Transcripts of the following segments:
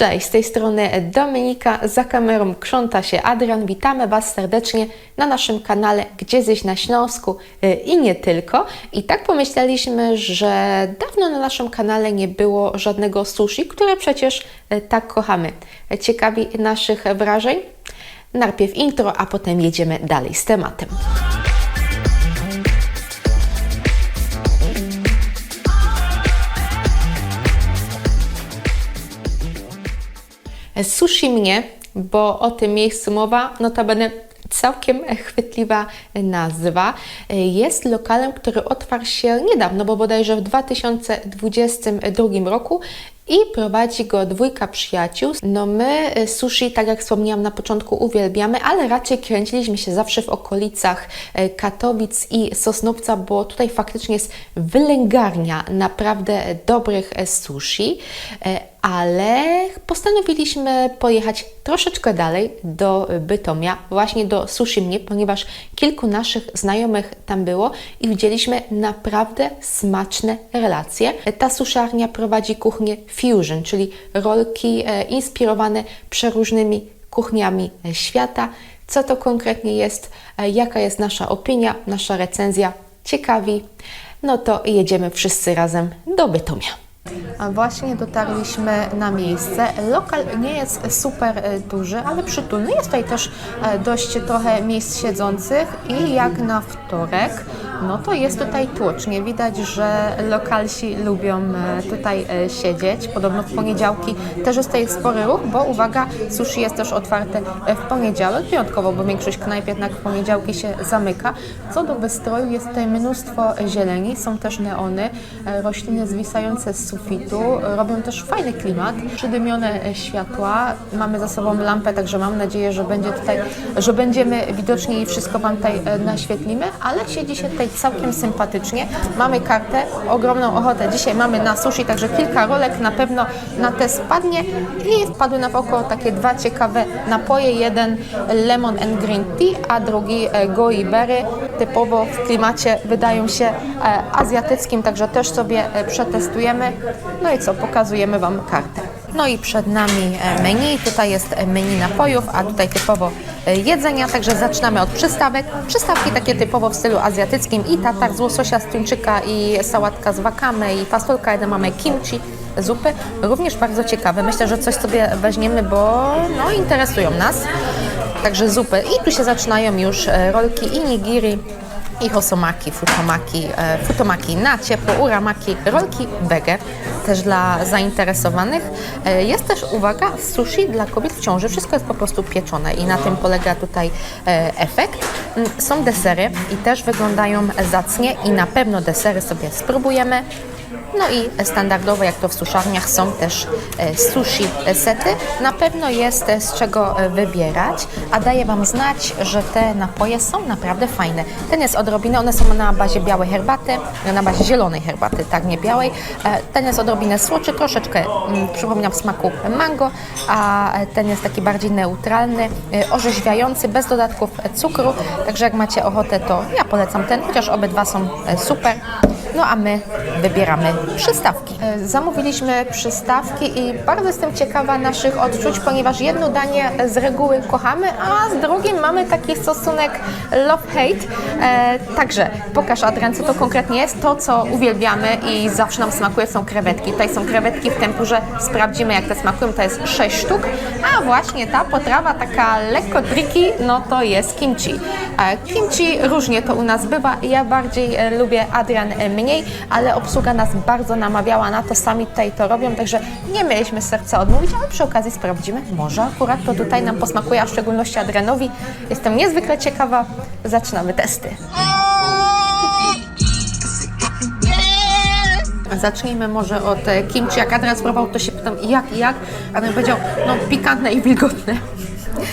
Cześć, z tej strony Dominika, za kamerą krząta się Adrian. Witamy Was serdecznie na naszym kanale Gdzie zjeść na Śląsku y, i nie tylko. I tak pomyśleliśmy, że dawno na naszym kanale nie było żadnego sushi, które przecież y, tak kochamy. Ciekawi naszych wrażeń? Najpierw intro, a potem jedziemy dalej z tematem. Sushi mnie, bo o tym miejscu mowa, notabene całkiem chwytliwa nazwa. Jest lokalem, który otwarł się niedawno, bo bodajże w 2022 roku i prowadzi go dwójka przyjaciół. No my sushi, tak jak wspomniałam na początku, uwielbiamy, ale raczej kręciliśmy się zawsze w okolicach y, Katowic i Sosnowca, bo tutaj faktycznie jest wylęgarnia naprawdę dobrych y, sushi, ale postanowiliśmy pojechać troszeczkę dalej do Bytomia, właśnie do Sushi Mnie, ponieważ kilku naszych znajomych tam było i widzieliśmy naprawdę smaczne relacje. Ta suszarnia prowadzi kuchnię fusion, czyli rolki e, inspirowane przeróżnymi kuchniami świata. Co to konkretnie jest, e, jaka jest nasza opinia, nasza recenzja, ciekawi, no to jedziemy wszyscy razem do Bytomia. Właśnie dotarliśmy na miejsce. Lokal nie jest super e, duży, ale przytulny. Jest tutaj też e, dość trochę miejsc siedzących i jak na wtorek, no to jest tutaj tłocznie. Widać, że lokalsi lubią e, tutaj siedzieć. Podobno w poniedziałki też jest tutaj spory ruch, bo uwaga, sushi jest też otwarte w poniedziałek, wyjątkowo, bo większość knajp jednak w poniedziałki się zamyka. Co do wystroju, jest tutaj mnóstwo zieleni, są też neony, rośliny zwisające z sufitu, robią też fajny klimat, przydymione e, światła, mamy za sobą lampę, także mam nadzieję, że będzie tutaj, że będziemy widoczni i wszystko Wam tutaj e, naświetlimy, ale siedzi się tutaj całkiem sympatycznie, mamy kartę, ogromną ochotę, dzisiaj mamy na sushi, także kilka rolek na pewno na te spadnie. I wpadły na oko takie dwa ciekawe napoje, jeden lemon and green tea, a drugi e, goi berry, typowo w klimacie wydają się azjatyckim, także też sobie przetestujemy. No i co, pokazujemy Wam kartę. No i przed nami e, menu, tutaj jest menu napojów, a tutaj typowo e, jedzenia, także zaczynamy od przystawek. Przystawki takie typowo w stylu azjatyckim i tatar z łososia, z tuńczyka i sałatka z wakame i fasolka, jeden mamy kimchi, zupy, również bardzo ciekawe. Myślę, że coś sobie weźmiemy, bo no, interesują nas. Także zupy i tu się zaczynają już e, rolki i nigiri, i hosomaki, futomaki, e, futomaki na ciepło, uramaki, rolki wege, też dla zainteresowanych. E, jest też, uwaga, sushi dla kobiet w ciąży. Wszystko jest po prostu pieczone i na tym polega tutaj e, efekt. Mm, Są desery i też wyglądają zacnie i na pewno desery sobie spróbujemy. No i standardowo, jak to w suszarniach, są też e, sushi sety. Na pewno jest e, z czego e, wybierać, a daję Wam znać, że te napoje są naprawdę fajne. Ten jest odrobinę, one są na bazie białej herbaty, na bazie zielonej herbaty, tak nie białej. Ten jest odrobinę słoczy, troszeczkę mm, przypomina w smaku mango, a ten jest taki bardziej neutralny, orzeźwiający, bez dodatków cukru. Także jak macie ochotę, to ja polecam ten, chociaż obydwa są super. No a my wybieramy przystawki. E, Zamówiliśmy przystawki i bardzo jestem ciekawa naszych odczuć, ponieważ jedno danie z reguły kochamy, a z drugim mamy taki stosunek love-hate. E, także pokaż Adrian, co to konkretnie jest. To, co uwielbiamy i zawsze nam smakuje, są krewetki. Tutaj są krewetki w tempurze, sprawdzimy jak te smakują, to jest 6 sztuk. A właśnie ta potrawa taka lekko tricky, no to jest kimchi. E, kimchi różnie to u nas bywa, ja bardziej lubię Adrian e, mniej, ale obsługa nas bardzo namawiała na to, sami tutaj to robią, także nie mieliśmy serca odmówić, ale przy okazji sprawdzimy, może akurat to tutaj nam posmakuje, a w szczególności Adrianowi. Jestem niezwykle ciekawa, zaczynamy testy. Zacznijmy może od e, kimchi. Jak Adrian spróbował, to się pytam jak, jak? Adrian powiedział, no pikantne i wilgotne.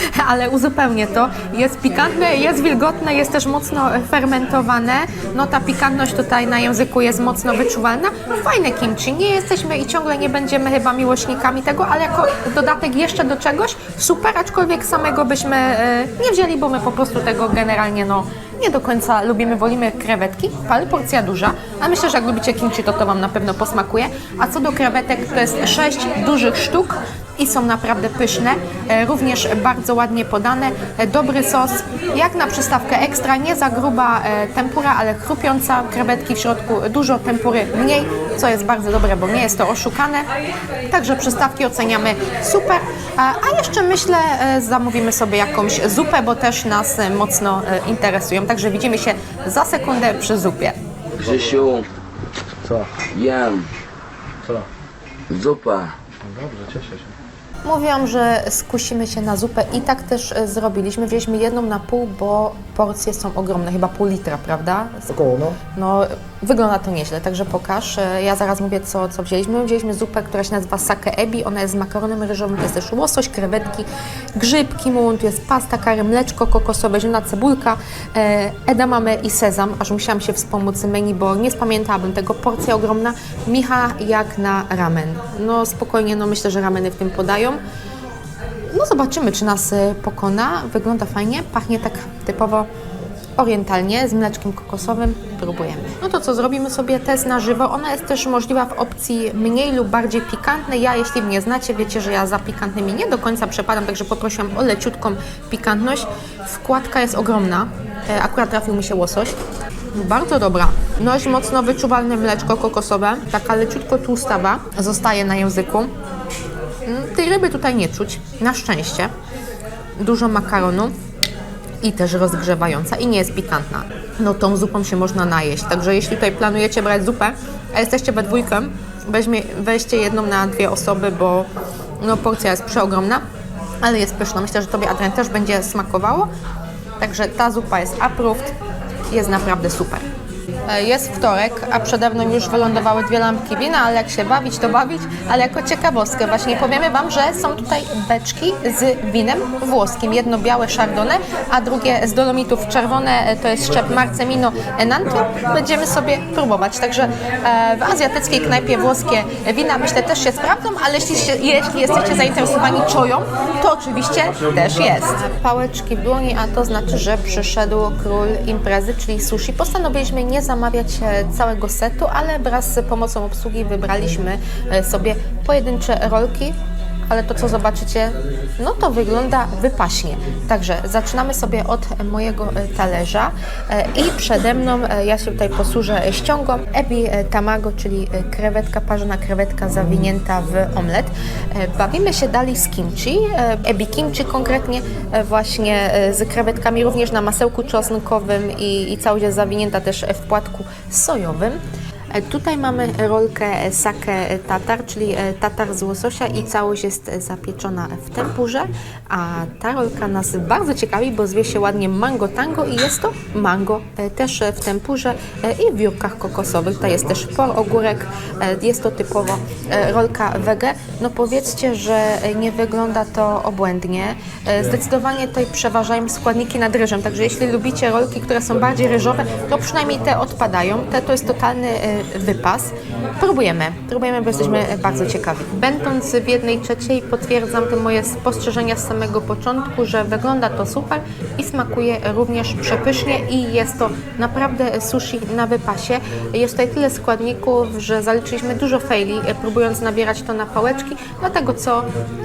Ale uzupełnię to. Jest pikantne, jest wilgotne, jest też mocno fermentowane. No ta pikantność tutaj na języku jest mocno wyczuwalna. Fajne kimchi. Nie jesteśmy i ciągle nie będziemy chyba miłośnikami tego, ale jako dodatek jeszcze do czegoś super, aczkolwiek samego byśmy e, nie wzięli, bo my po prostu tego generalnie no nie do końca lubimy, wolimy krewetki, ale porcja duża, a myślę, że jak lubicie kimchi, to to Wam na pewno posmakuje. A co do krewetek, to jest 6 dużych sztuk i są naprawdę pyszne, e, również bardzo ładnie podane, e, dobry sos, jak na przystawkę ekstra, nie za gruba e, tempura, ale chrupiąca, krewetki w środku, dużo tempury mniej, co jest bardzo dobre, bo nie jest to oszukane, także przystawki oceniamy super, a, jeszcze myślę zamówimy sobie jakąś zupę, bo też nas mocno interesują, także widzimy się za sekundę przy zupie. Grzesiu, Co? jem, Co? zupa. No dobrze, cieszę się. Mówiłam, że skusimy się na zupę i tak też e, zrobiliśmy. Wzięliśmy jedną na pół, bo porcje są ogromne, chyba pół litra, prawda? Około, no. No, wygląda to nieźle, także pokaż. E, Ja zaraz mówię, co, co wzięliśmy. Wzięliśmy zupę, która się nazywa sake ebi. Ona jest z makaronem ryżowym, to jest też łosoś, krewetki, grzyb, kimun, tu jest pasta kary, mleczko kokosowe, zielona cebulka, e, edamame i sezam. Aż musiałam się wspomóc menu, bo nie spamiętałabym tego. Porcja ogromna. Micha jak na ramen. No spokojnie, no myślę, że rameny w tym podają. No zobaczymy, czy nas y, pokona. Wygląda fajnie, pachnie tak typowo orientalnie, z mleczkiem kokosowym. Próbujemy. No to co, zrobimy sobie test na żywo. Ona jest też możliwa w opcji mniej lub bardziej pikantnej. Ja, jeśli mnie znacie, wiecie, że ja za pikantnymi nie do końca przepadam, także poprosiłam o leciutką pikantność. Wkładka jest ogromna. E, Akurat trafił mi się łosoś. Bardzo dobra. Dość mocno wyczuwalne mleczko kokosowe, taka leciutko tłustawa, zostaje na języku. Mm, Tej ryby tutaj nie czuć, na szczęście. Dużo makaronu i też rozgrzewająca i nie jest pikantna. No tą zupą się można najeść, także jeśli tutaj planujecie brać zupę, a jesteście we dwójkę, weźmie, weźcie jedną na dwie osoby, bo no, porcja jest przeogromna, ale jest pyszna. Myślę, że Tobie Adrian też będzie smakowało. Także ta zupa jest approved, jest naprawdę super. E, Jest wtorek, a przede mną już wylądowały dwie lampki wina, ale jak się bawić, to bawić. Ale jako ciekawostkę właśnie powiemy Wam, że są tutaj beczki z winem włoskim. Jedno białe Chardonnay, a drugie z dolomitów czerwone, e, to jest szczep Marcemino Enanto. Będziemy sobie próbować. Także e, w azjatyckiej knajpie włoskie wina myślę też się sprawdzą, ale jeśli, jeśli jesteście zainteresowani czoją, to oczywiście też jest. Pałeczki w dłoni, a to znaczy, że przyszedł król imprezy, czyli sushi. Postanowiliśmy nie zamawiać e, całego setu, ale wraz z pomocą obsługi wybraliśmy e, sobie pojedyncze rolki. Ale to, co zobaczycie, no to wygląda wypaśnie. Także zaczynamy sobie od mojego e, talerza e, i przede mną e, ja się tutaj posłużę ściągą ebi tamago, czyli krewetka, parzona krewetka zawinięta w omlet. Bawimy się dalej z kimchi, ebi kimchi konkretnie właśnie z krewetkami również na masełku czosnkowym i, i całość jest zawinięta też w płatku sojowym. E, Tutaj mamy rolkę sake tatar, czyli e, tatar z łososia i całość jest e, zapieczona w tempurze, a ta rolka nas bardzo ciekawi, bo zwie się ładnie mango tango i jest to mango e, też e, w tempurze e, i w wiórkach kokosowych. Tutaj jest też por ogórek, e, jest to typowo e, rolka wege. No powiedzcie, że e, nie wygląda to obłędnie. E, Zdecydowanie tutaj przeważają składniki nad ryżem, także jeśli lubicie rolki, które są bardziej ryżowe, to przynajmniej te odpadają. Te to jest totalny e, wypas. Próbujemy, próbujemy, bo jesteśmy bardzo ciekawi. Będąc w jednej trzeciej potwierdzam te moje spostrzeżenia z samego początku, że wygląda to super i smakuje również przepysznie i jest to naprawdę sushi na wypasie. Jest tutaj tyle składników, że zaliczyliśmy dużo faili, próbując nabierać to na pałeczki, dlatego co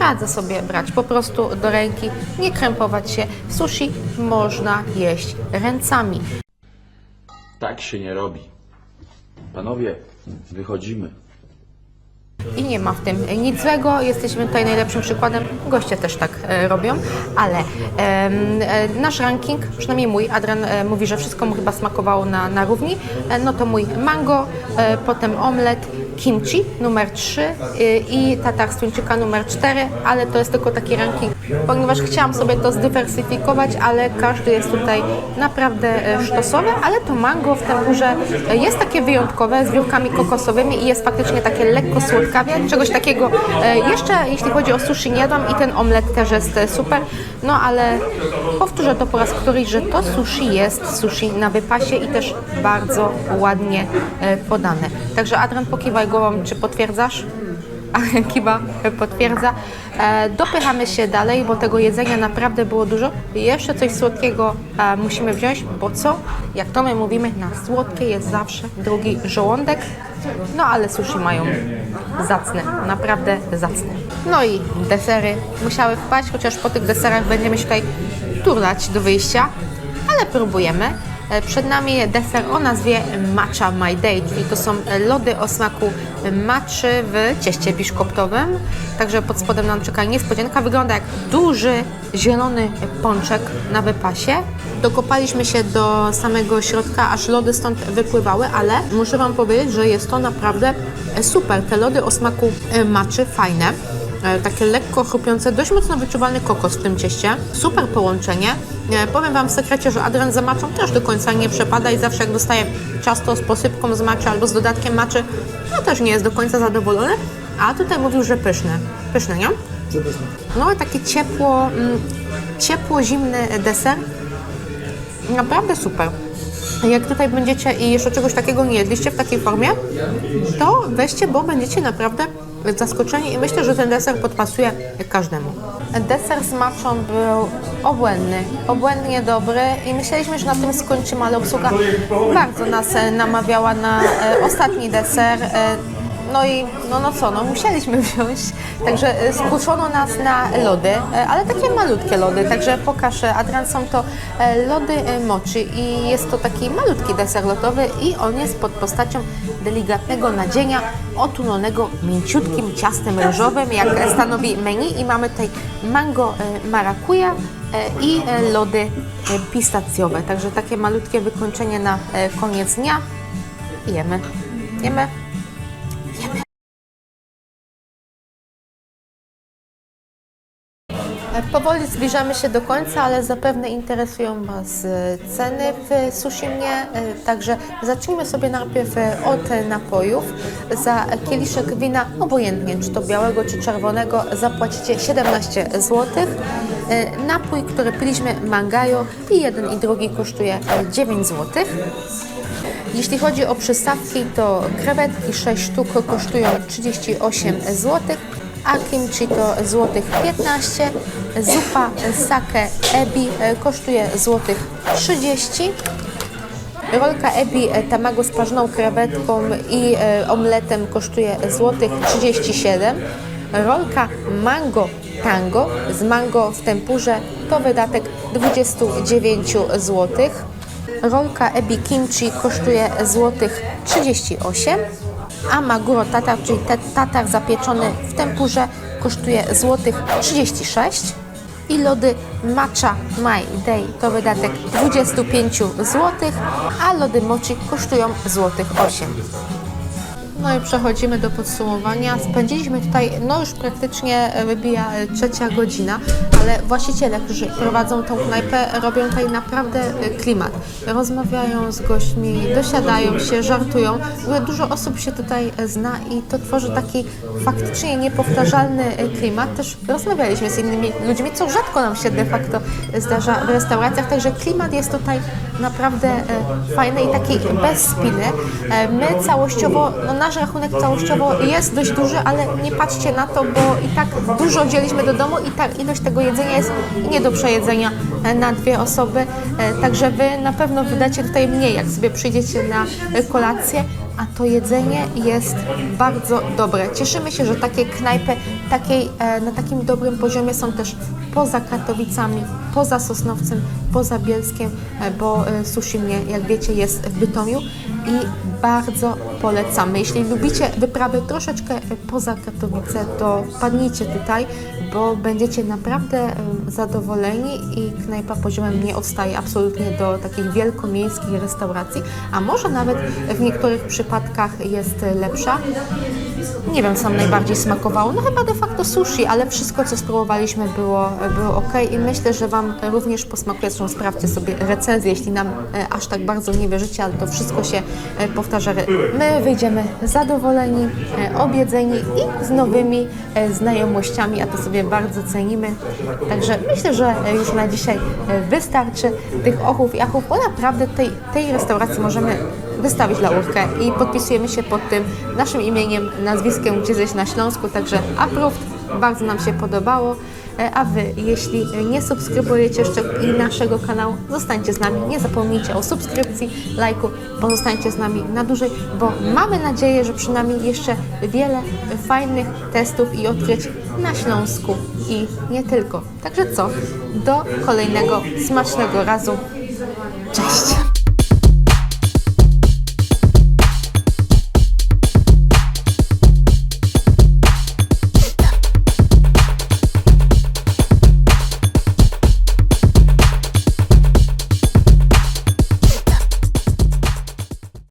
radzę sobie brać po prostu do ręki, nie krępować się. Sushi można jeść ręcami. Tak się nie robi. Panowie, wychodzimy. I nie ma w tym nic złego, jesteśmy tutaj najlepszym przykładem, goście też tak e, robią, ale e, nasz ranking, przynajmniej mój, Adrian e, mówi, że wszystko mu chyba smakowało na, na równi, e, no to mój mango, e, potem omlet, kimchi numer 3 e, i tatar z tuńczyka numer 4, ale to jest tylko taki ranking, ponieważ chciałam sobie to zdywersyfikować, ale każdy jest tutaj naprawdę e, sztosowy, ale to mango w tempurze e, jest takie wyjątkowe z wiórkami kokosowymi i jest faktycznie takie lekko słodkawie, czegoś takiego e, jeszcze jeśli chodzi o sushi nie jadłam i ten omlet też jest super, no ale powtórzę to po raz któryś, że to sushi jest sushi na wypasie i też bardzo ładnie podane. Także Adrian pokiwaj głową, czy potwierdzasz? Kiba potwierdza. E, dopychamy się dalej, bo tego jedzenia naprawdę było dużo. Jeszcze coś słodkiego e, musimy wziąć, bo co? Jak to my mówimy, na słodkie jest zawsze drugi żołądek. No ale sushi mają zacne, naprawdę zacne. No i desery musiały wpaść, chociaż po tych deserach będziemy się tutaj turlać do wyjścia, ale próbujemy. E, Przed nami deser o nazwie Matcha My Day, czyli to są lody o smaku matczy w cieście biszkoptowym. Także pod spodem nam czeka niespodzianka. Wygląda jak duży zielony pączek na wypasie. Dokopaliśmy się do samego środka, aż lody stąd wypływały, ale muszę Wam powiedzieć, że jest to naprawdę super. Te lody o smaku matczy, fajne. E, takie lekko chrupiące, dość mocno wyczuwalny kokos w tym cieście. Super połączenie. E, Powiem Wam w sekrecie, że Adrian za maczą też do końca nie przepada i zawsze jak dostaje ciasto z posypką z maczy albo z dodatkiem maczy, no też nie jest do końca zadowolony. A tutaj mówił, że pyszne. Pyszne, nie? No i takie ciepło, mm, ciepło-zimny deser. Naprawdę super. Jak tutaj będziecie i jeszcze czegoś takiego nie jedliście w takiej formie, to weźcie, bo będziecie naprawdę zaskoczeni i myślę, że ten deser podpasuje każdemu. Deser z maczą był obłędny, obłędnie dobry i myśleliśmy, że na tym skończymy, ale obsługa bardzo nas e, namawiała na e, ostatni deser. No i no, no co, no musieliśmy wziąć. Także e, skuszono nas na lody, e, ale takie malutkie lody. Także pokaż, e, Adrian, są to e, lody mochi i jest to taki malutki deser lodowy i on jest pod postacią delikatnego nadzienia otulonego mięciutkim ciastem ryżowym, jak stanowi menu i mamy tutaj mango marakuja i lody pistacjowe. Także takie malutkie wykończenie na koniec dnia. Jemy. Jemy. Powoli zbliżamy się do końca, ale zapewne interesują Was e, ceny w sushi mnie, e, także zacznijmy sobie najpierw e, od napojów. Za kieliszek wina, obojętnie czy to białego czy czerwonego, zapłacicie 17 zł. Napój, który piliśmy, mangajo i jeden i drugi kosztuje e, 9 zł. Jeśli chodzi o przystawki, to krewetki 6 sztuk kosztują 38 zł, a kimchi to złotych 15, zupa sake ebi e, kosztuje złotych 30. Rolka ebi e, tamago z parzoną krewetką i e, omletem kosztuje złotych 37. Rolka mango tango z mango w tempurze to wydatek 29 złotych. Rolka ebi kimchi kosztuje złotych 38, a maguro tatar, czyli te- tatar zapieczony w tempurze kosztuje złotych 36 i lody matcha my day to wydatek 25 złotych, a lody mochi kosztują złotych 8. No i przechodzimy do podsumowania. Spędziliśmy tutaj, no już praktycznie wybija e, trzecia godzina, ale właściciele, którzy prowadzą tą knajpę, robią tutaj naprawdę e, klimat. Rozmawiają z gośćmi, dosiadają się, żartują. Dużo osób się tutaj e, zna i to tworzy taki faktycznie niepowtarzalny e, klimat. Też rozmawialiśmy z innymi ludźmi, co rzadko nam się de facto zdarza w restauracjach, także klimat jest tutaj naprawdę e, fajny i taki bez spiny. E, My całościowo, no nasz rachunek całościowo jest dość duży, ale nie patrzcie na to, bo i tak dużo wzięliśmy do domu i ta ilość tego jedzenia jest nie do przejedzenia e, na dwie osoby, E, także Wy na pewno wydacie tutaj mniej, jak sobie przyjdziecie na e, kolację, a to jedzenie jest bardzo dobre. Cieszymy się, że takie knajpy takiej, na takim dobrym poziomie są też poza Katowicami, poza Sosnowcem, poza Bielskiem, bo sushi mnie, jak wiecie, jest w Bytomiu i bardzo polecamy. Jeśli lubicie wyprawy troszeczkę poza Katowice, to padnijcie tutaj, bo będziecie naprawdę e, zadowoleni i knajpa poziomem nie odstaje absolutnie do takich wielkomiejskich restauracji, a może nawet w niektórych przypadkach jest lepsza. Nie wiem, co nam najbardziej smakowało. No chyba de facto sushi, ale wszystko, co spróbowaliśmy było, było ok i myślę, że Wam również posmakuje. Zresztą sprawdźcie sobie recenzję, jeśli nam e, aż tak bardzo nie wierzycie, ale to wszystko się e, powtarza. My wyjdziemy zadowoleni, e, obiedzeni i z nowymi e, znajomościami, a to sobie bardzo cenimy. Także myślę, że e, już na dzisiaj wystarczy tych ochów i achów, bo naprawdę tej, tej restauracji możemy wystawić laurkę i podpisujemy się pod tym naszym imieniem, nazwiskiem gdzieś na Śląsku, także approved, bardzo nam się podobało. E, A Wy, jeśli nie subskrybujecie jeszcze naszego kanału, zostańcie z nami. Nie zapomnijcie o subskrypcji, lajku, pozostańcie z nami na dłużej, bo mamy nadzieję, że przynajmniej jeszcze wiele fajnych testów i odkryć na Śląsku i nie tylko. Także co? Do kolejnego smacznego razu. Cześć!